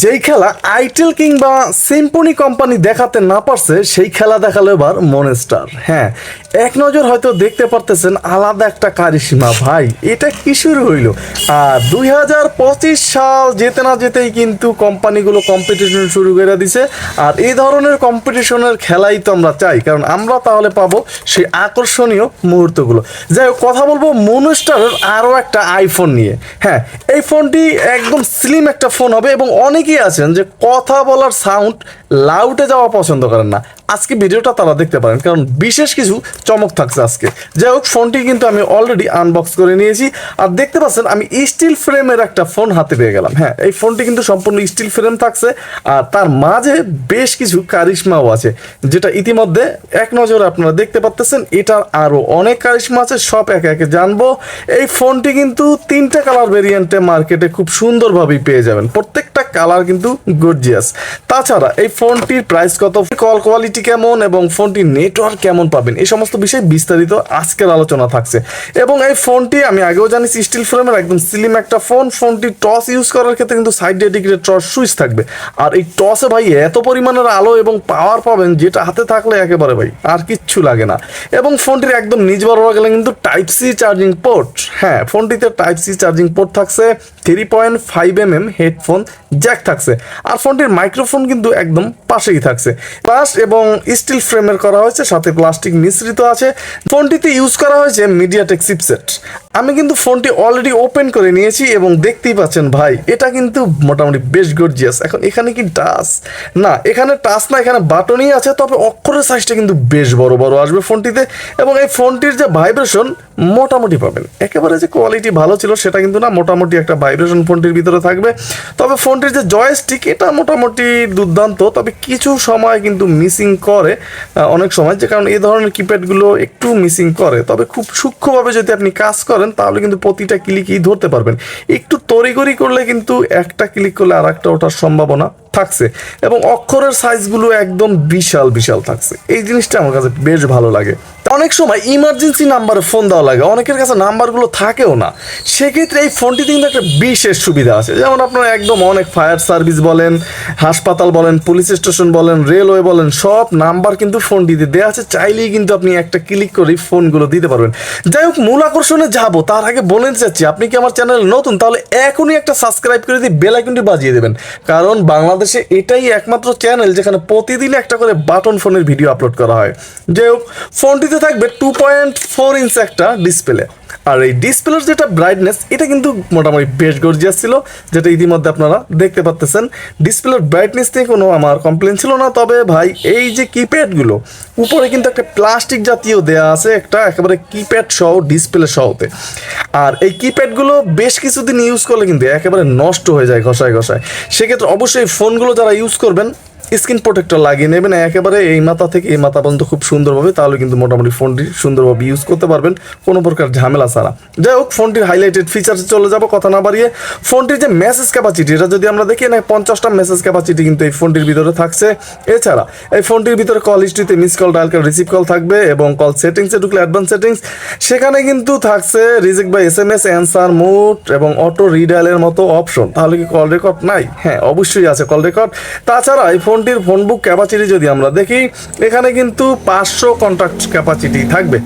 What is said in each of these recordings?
যেই খেলা আইটেল কিংবা সিম্পনি কোম্পানি দেখাতে না পারছে, সেই খেলা দেখাল এবার মনেস্টার। হ্যাঁ এক নজর হয়তো দেখতে পারতেছেন আলাদা একটা কারিসীমা ভাই, এটা কি শুরু হইল? আর দুই হাজার পঁচিশ সাল যেতে না যেতেই কিন্তু কোম্পানিগুলো কম্পিটিশন শুরু করে দিছে। আর এই ধরনের কম্পিটিশনের খেলাই তো আমরা চাই, কারণ আমরা তাহলে পাবো সেই আকর্ষণীয় মুহূর্তগুলো। যাই হোক, কথা বলব মনেস্টারের আরও একটা আইফোন নিয়ে। হ্যাঁ এই ফোনটি একদম স্লিম একটা ফোন হবে এবং অনেকেই আছেন যে কথা বলার সাউন্ড লাউটে যাওয়া পছন্দ করেন না। আজকে ভিডিওটা তারা দেখতে পারেন, কারণ বিশেষ কিছু চমক থাকছে আজকে। যাই হোক, ফোনটি কিন্তু আমি অলরেডি আনবক্স করে নিয়েছি, আর দেখতে পাচ্ছেন, আমি স্টিল ফ্রেমের একটা ফোন হাতে পেয়ে গেলাম। হ্যাঁ এই ফোনটি কিন্তু সম্পূর্ণ স্টিল ফ্রেম থাকছে, আর তার মাঝে বেশ কিছু কারিশমাও আছে, যেটা ইতিমধ্যে এক নজরে আপনারা দেখতে পাচ্তেছেন এটার আরও অনেক কারিশমা আছে, সব একে একে জানব। এই ফোনটি কিন্তু তিনটা কালার ভেরিয়েন্টে মার্কেটে খুব সুন্দরভাবেই পেয়ে যাবেন, প্রত্যেকটা কালার কিন্তু গর্জিয়াস তাছাড়া এই ফোনটির প্রাইস কত? কল কোয়ালিটি কেমন এবং ফোনটির নেটওয়ার্ক কেমন পাবেন? এই সমস্ত বিষয়ে বিস্তারিত আজকের আলোচনা থাকছে। এবং এই ফোনটি আমি আগেও জানিস স্টিল ফ্রেমের একদম স্লিম একটা ফোন ফোনটি টস ইউজ করার ক্ষেত্রে কিন্তু সাইড ডেডিকেটেড টস সুইচ থাকবে। আর এই টসে ভাই এত পরিমাণের আলো এবং পাওয়ার পাবেন, যেটা হাতে থাকলে একেবারে ভাই আর কিচ্ছু লাগে না। এবং ফোনটির একদম নিজ বরাবর গেলে কিন্তু টাইপ সি চার্জিং পোর্ট হ্যাঁ ফোনটিতে টাইপ সি চার্জিং পোর্ট থাকছে three point five M M headphone jack থাকছে। আর ফোনটির মাইক্রোফোন কিন্তু একদম পাশেই থাকছে। প্লাস এবং স্টিল ফ্রেমের করা হয়েছে, সাথে প্লাস্টিক মিশ্রিত আছে। ফোনটিতে ইউজ করা হয়েছে মিডিয়াটেক চিপসেট আমি কিন্তু ফোনটি অলরেডি ওপেন করে নিয়েছি এবং দেখতেই পাচ্ছেন ভাই, এটা কিন্তু মোটামুটি বেশ গর্জিয়াস এখন এখানে কি টাচ? না, এখানে টাচ না, এখানে বাটনই আছে, তবে অক্ষরের সাইজটা কিন্তু বেশ বড় বড় আসবে ফোনটিতে। এবং এই ফোনটির যে ভাইব্রেশন মোটামুটি পাবেন। একেবারে যে কোয়ালিটি ভালো ছিল সেটা কিন্তু না, মোটামুটি একটা ভাইব্রেশন ফোনটির ভিতরে থাকবে। তবে ফোনটির যে জয়স্টিক এটা মোটামুটি দুর্দান্ত, তবে কিছু সময় কিন্তু মিসিং করে অনেক সময়। যে কারণ এই ধরনের কিপ্যাডগুলো একটু মিসিং করে। তবে খুব সূক্ষ্মভাবে যদি আপনি কাজ করেন, তাহলে কিন্তু প্রতিটা ক্লিকই ধরতে পারবেন। একটু তড়িগড়ি করলে কিন্তু একটা ক্লিক করলে আর একটা ওঠার সম্ভাবনা থাকছে। এবং অক্ষরের সাইজগুলো একদম বিশাল বিশাল থাকছে। এই জিনিসটা আমার কাছে বেশ ভালো লাগে। অনেক সময় ইমার্জেন্সি নাম্বারে ফোন দেওয়া লাগে। অনেকের কাছে নাম্বারগুলো থাকেও না। সেক্ষেত্রে এই ফোনটিতে কিন্তু একটা বিশেষ সুবিধা আছে। যেমন আপনারা একদম অনেক ফায়ার সার্ভিস বলেন, হাসপাতাল বলেন পুলিশ স্টেশন বলেন রেলওয়ে বলেন, সব নাম্বার কিন্তু ফোনটিতে দেওয়া আছে। চাইলেই কিন্তু আপনি একটা ক্লিক করেই ফোনগুলো দিতে পারবেন। যাই হোক, মূল আকর্ষণে যাব, তার আগে বলে চাচ্ছি, আপনি কি আমার চ্যানেল নতুন? তাহলে এখনই একটা সাবস্ক্রাইব করে দিয়ে বেল বাজিয়ে দেবেন। কারণ বাংলাদেশে এটাই একমাত্র চ্যানেল যেখানে প্রতিদিন একটা করে বাটন ফোনের ভিডিও আপলোড করা হয়। হোক ফোনটিতে থাকবে টু পয়েন্ট ফোর ইঞ্চ একটা ডিসপ্লে আর এই ডিসপ্লের যেটা ব্রাইটনেস এটা কিন্তু মোটামুটি বেশ গর্জিয়াস ছিল, যেটা ইতিমধ্যে আপনারা দেখতে পাচ্তেছেন। ডিসপ্লের ব্রাইটনেস নিয়ে কোনো আমার কমপ্লেন ছিল না, তবে ভাই, এই যে কিপ্যাডগুলো উপরে কিন্তু একটা প্লাস্টিক জাতীয় দেয়া আছে, একটা একেবারে কিপ্যাড সহ ডিসপ্লে সহতে। আর এই কিপ্যাডগুলো বেশ কিছুদিন ইউজ করলে কিন্তু একেবারে নষ্ট হয়ে যায় ঘষায় ঘষায়। সেক্ষেত্রে অবশ্যই ফোনগুলো যারা ইউজ করবেন স্ক্রিন প্রোটেক্টর লাগিয়ে নেবেন। একেবারে এই মাথা থেকে এই মাথা পর্যন্ত খুব সুন্দরভাবে, তাহলে কিন্তু মোটামুটি ফোনটি সুন্দরভাবে ইউজ করতে পারবেন। কোনো প্রকার ঝামেলা ছাড়া। যাই হোক, ফোনটির হাইলাইটেড ফিচার্সে চলে যাব, কথা না বাড়িয়ে। ফোনটির যে মেসেজ ক্যাপাসিটি এটা যদি আমরা দেখি, না, পঞ্চাশটা মেসেজ ক্যাপাসিটি কিন্তু এই ফোনটির ভিতরে থাকছে। এছাড়া, এই ফোনটির ভিতরে call হিস্ট্রিতে miss call dial call receive call থাকবে এবং কল সেটিংসে ঢুকলে অ্যাডভান্স সেটিংস সেখানে কিন্তু থাকছে reject by S M S answer mode এবং অটো রিডায়ালের মতো অপশন তাহলে কি কল রেকর্ড নাই? হ্যাঁ অবশ্যই আছে কল রেকর্ড তাছাড়া এই ফোনটির ফোন বুক ক্যাপাসিটি যদি আমরা দেখি, এখানে কিন্তু পাঁচশো কন্ট্যাক্ট ক্যাপাসিটি থাকবে।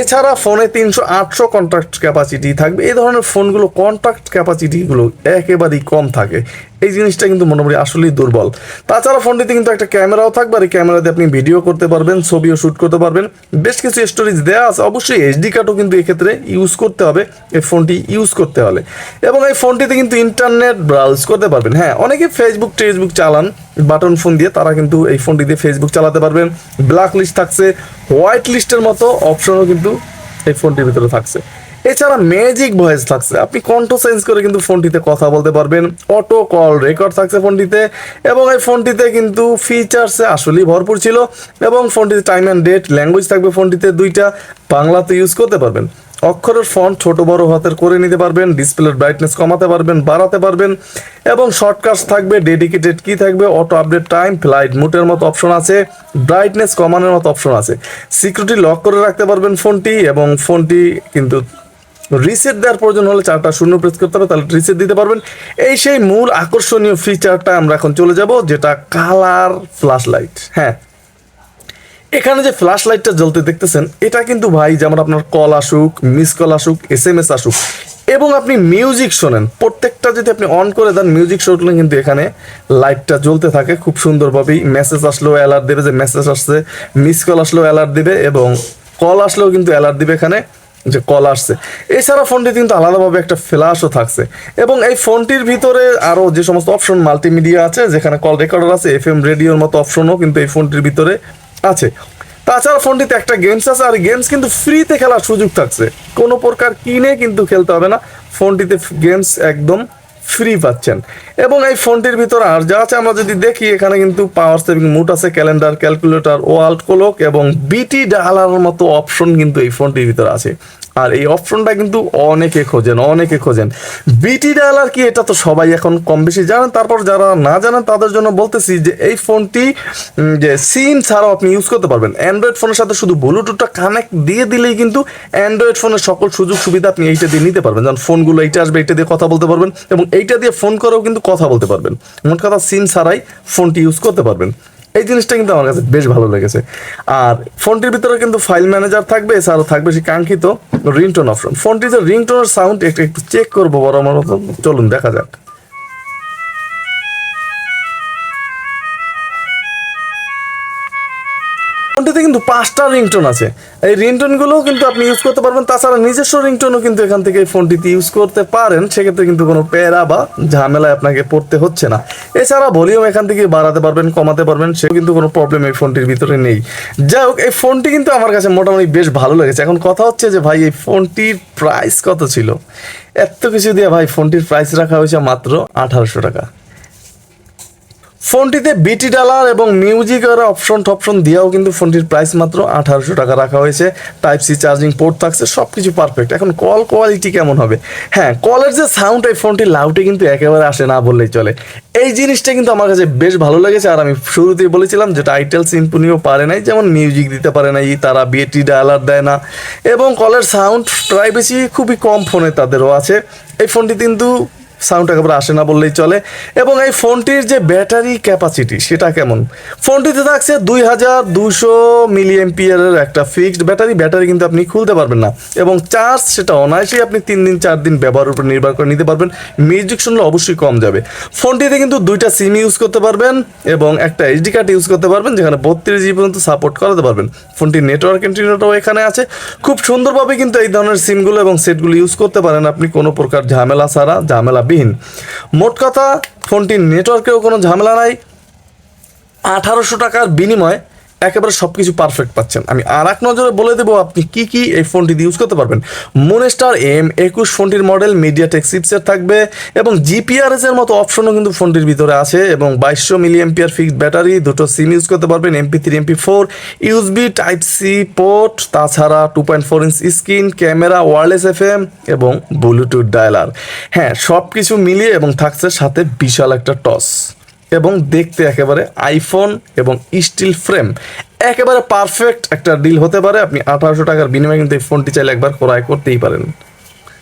এছাড়া ফোনে তিনশো আটশো কন্ট্যাক্ট ক্যাপাসিটি থাকবে। এই ধরনের ফোনগুলো কন্ট্যাক্ট ক্যাপাসিটিগুলো একেবারেই কম থাকে। এই জিনিসটা কিন্তু মোটামুটি আসলেই দুর্বল। তাছাড়া ফোনটিতে কিন্তু একটা ক্যামেরাও থাকবে আর এই ক্যামেরাতে আপনি ভিডিও করতে পারবেন, ছবিও শ্যুট করতে পারবেন। বেশ কিছু স্টোরেজ দেওয়া আছে। অবশ্যই এইচডি কার্ডও কিন্তু এক্ষেত্রে ইউজ করতে হবে, এই ফোনটি ইউজ করতে হলে। এবং এই ফোনটিতে কিন্তু ইন্টারনেট ব্রাউজ করতে পারবেন। হ্যাঁ অনেকে ফেসবুক টেসবুক চালান। বাটন ফোন দিয়ে তারা কিন্তু এই ফোনটি দিয়ে ফেসবুক চালাতে পারবেন। ব্ল্যাক লিস্ট থাকছে হোয়াইট লিস্টের মতো অপশনও কিন্তু এই ফোনটির ভিতরে থাকছে। এছাড়া ম্যাজিক ভয়েস থাকছে, আপনি কণ্ঠ চেঞ্জ করে কিন্তু ফোনটিতে কথা বলতে পারবেন। অটো কল রেকর্ড থাকছে ফোনটিতে এবং এই ফোনটিতে কিন্তু ফিচার্সে আসলেই ভরপুর ছিল এবং ফোনটিতে টাইম অ্যান্ড ডেট ল্যাঙ্গুয়েজ থাকবে ফোনটিতে, দুইটা বাংলাতে ইউজ করতে পারবেন। অক্ষরের ফন্ট ছোট, বড় হাতের করে নিতে পারবেন ডিসপ্লের ব্রাইটনেস কমাতে পারবেন, বাড়াতে পারবেন, এবং শর্টকাটস থাকবে ডেডিকেটেড কি থাকবে অটো আপডেট টাইম ফ্লাইট মুটের মতো অপশন আছে ব্রাইটনেস কমানোর মতো অপশন আছে। সিকিউরিটি লক করে রাখতে পারবেন ফোনটি, এবং ফোনটি কিন্তু রিসেট দেওয়ার প্রয়োজন হলে চারটা শূন্য প্রেস করতে হবে, তাহলে রিসেট দিতে পারবেন। এই সেই মূল আকর্ষণীয় ফিচারটা আমরা এখন চলে যাব, যেটা কালার ফ্ল্যাশ লাইট হ্যাঁ এখানে যে ফ্ল্যাশ লাইটটা জ্বলতে দেখতেছেন, এটা কিন্তু ভাই যেমন আপনার কল আসুক মিস কল আসুক এস এম এস আসুক, এবং আপনি মিউজিক শোনেন। প্রত্যেকটা যদি আপনি অন করে দেন মিউজিক শুনলে কিন্তু এখানে লাইটটা জ্বলতে থাকে। খুব সুন্দরভাবেই মেসেজ আসলেও অ্যালার্ট দেবে যে মেসেজ আসছে মিস কল আসলেও অ্যালার্ট দেবে, এবং কল আসলেও কিন্তু অ্যালার্ট দিবে এখানে যে কল আসছে। এছাড়া ফোনটি কিন্তু আলাদাভাবে একটা ফ্ল্যাশও থাকছে। এবং এই ফোনটির ভিতরে আরও যে সমস্ত অপশন মাল্টিমিডিয়া আছে, যেখানে কল রেকর্ডার আছে এফ এম রেডিওর মতো অপশনও কিন্তু এই ফোনটির ভিতরে আছে। তাছাড়া ফোনটিতে একটা গেমস আছে, আর গেমস কিন্তু ফ্রিতে খেলার সুযোগ থাকছে। কোনো প্রকার কিনে কিন্তু খেলতে হবে না। ফোনটিতে গেমস একদম ফ্রি পাচ্ছেন। এবং এই ফোনটির ভিতরে আর যা আছে আমরা যদি দেখি, এখানে কিন্তু পাওয়ার সেভিং মুড আছে ক্যালেন্ডার ক্যালকুলেটর ওয়ার্ল্ড কোলক এবং বিটি ডালার মতো অপশন কিন্তু এই ফোনটির ভিতরে আছে। আর এই অপশনটা কিন্তু অনেকে খোঁজেন অনেকে খোঁজেন। বিটি ডায়ালার কি এটা তো সবাই এখন কম বেশি জানেন। তারপর যারা না জানেন, তাদের জন্য বলতেছি যে এই ফোনটি যে সিম ছাড়াও আপনি ইউজ করতে পারবেন। অ্যান্ড্রয়েড ফোনের সাথে শুধু ব্লুটুথটা কানেক্ট দিয়ে দিলেই কিন্তু অ্যান্ড্রয়েড ফোনের সকল সুযোগ সুবিধা আপনি এইটা দিয়ে নিতে পারবেন। যেমন ফোনগুলো এইটা আসবে, এইটা দিয়ে কথা বলতে পারবেন এবং এইটা দিয়ে ফোন করেও কিন্তু কথা বলতে পারবেন। মোট কথা সিম ছাড়াই ফোনটি ইউজ করতে পারবেন। এই জিনিসটা কিন্তু আমার কাছে বেশ ভালো লেগেছে। আর ফোনটির ভিতরে কিন্তু ফাইল ম্যানেজার থাকবে, এছাড়াও থাকবে সেই কাঙ্ক্ষিত রিংটোন অপশন ফোনটির যে রিংটোনের সাউন্ড একটু চেক করব বড় আমার মতো চলুন, দেখা যাক। ফোনটিতে কিন্তু পাঁচটা রিংটোন আছে। এই রিংটোনগুলোও কিন্তু আপনি ইউজ করতে পারবেন। তাছাড়া নিজস্ব রিংটোনও কিন্তু এখান থেকে এই ফোনটিতে ইউজ করতে পারেন। সেক্ষেত্রে কিন্তু কোনো প্যারা বা ঝামেলায় আপনাকে পড়তে হচ্ছে না। এছাড়া ভলিউম এখান থেকে বাড়াতে পারবেন, কমাতে পারবেন সে কিন্তু কোনো প্রবলেম এই ফোনটির ভিতরে নেই। যাই হোক, এই ফোনটি কিন্তু আমার কাছে মোটামুটি বেশ ভালো লেগেছে। এখন কথা হচ্ছে যে, ভাই, এই ফোনটির প্রাইস কত ছিল? এত কিছু দিয়ে, ভাই, ফোনটির প্রাইস রাখা হয়েছে মাত্র আঠারোশো টাকা। ফোনটিতে বিটি ডালার এবং মিউজিকের অপশন টপশন দিয়েও কিন্তু ফোনটির প্রাইস মাত্র আঠারোশো টাকা রাখা হয়েছে। টাইপ সি চার্জিং পোর্ট থাকছে সব কিছু পারফেক্ট এখন কল কোয়ালিটি কেমন হবে? হ্যাঁ কলের যে সাউন্ড এই ফোনটির লাউটে কিন্তু একেবারে আসে না বললেই চলে। এই জিনিসটা কিন্তু আমার কাছে বেশ ভালো লেগেছে, আর আমি শুরুতেই বলেছিলাম যে টাইটেল সিম্পনিও পারে নাই, যেমন মিউজিক দিতে পারে নাই, তারা বিটি ডায়ালার দেয় না। এবং কলের সাউন্ড প্রাইভেসি খুবই কম ফোনে তাদেরও আছে। এই ফোনটি কিন্তু সাউন্ড একেবারে আসে না বললেই চলে। এবং এই ফোনটির যে ব্যাটারি ক্যাপাসিটি, সেটা কেমন? ফোনটিতে থাকছে দুই হাজার দুশো মিলি এমপিয়ারের একটা ফিক্সড ব্যাটারি। ব্যাটারি কিন্তু আপনি খুলতে পারবেন না। এবং চার্জ সেটা অনায়াসেই আপনি তিন দিন, চার দিন ব্যবহারের উপর নির্ভর করে নিতে পারবেন। মিউজিক শুনলে অবশ্যই কম যাবে। ফোনটিতে কিন্তু দুইটা সিম ইউজ করতে পারবেন এবং একটা এইচডি কার্ড ইউজ করতে পারবেন, যেখানে বত্রিশ জিবি পর্যন্ত সাপোর্ট করাতে পারবেন। ফোনটির নেটওয়ার্ক ইন্টারনেটও এখানে আছে। খুব সুন্দরভাবে কিন্তু এই ধরনের সিমগুলো এবং সেটগুলো ইউজ করতে পারেন আপনি কোনো প্রকার ঝামেলা ছাড়া। ঝামেলাবিহীন মোট কথা ফোনটির নেটওয়ার্কেও কোনো ঝামেলা নাই। আঠারোশো টাকার বিনিময়ে একেবারে সব কিছু পারফেক্ট পাচ্ছেন। আমি আর এক নজরে বলে দেবো, আপনি কি কি এই ফোনটি ইউজ করতে পারবেন। মোনেস্টার এম একুশ ফোনটির মডেল মিডিয়াটেক সিপসেট থাকবে এবং জিপিআরএস এর মতো অপশনও কিন্তু ফোনটির ভিতরে আছে এবং বাইশশো মিলি এমপিআর ফিক্সড ব্যাটারি দুটো সিম ইউজ করতে পারবেন MP three MP four USB type C port তাছাড়া two point four inch screen camera wireless F M এবং ব্লুটুথ ডায়ালার হ্যাঁ সব কিছু মিলিয়ে এবং থাকছে সাথে বিশাল একটা টস। এবং দেখতে একেবারে আইফোন এবং স্টিল ফ্রেম একেবারে পারফেক্ট একটা ডিল হতে পারে। আপনি আঠারোশো টাকার বিনিময়ে কিন্তু এই ফোনটি চাইলে একবার ক্রয় করতেই পারেন।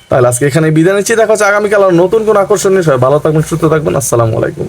তাহলে আজকে এখানে বিদায় নিচ্ছি। দেখা হচ্ছে আগামীকাল নতুন কোনো আকর্ষণীয় সবাই ভালো থাকবেন, সুস্থ থাকবেন। আসসালামু আলাইকুম।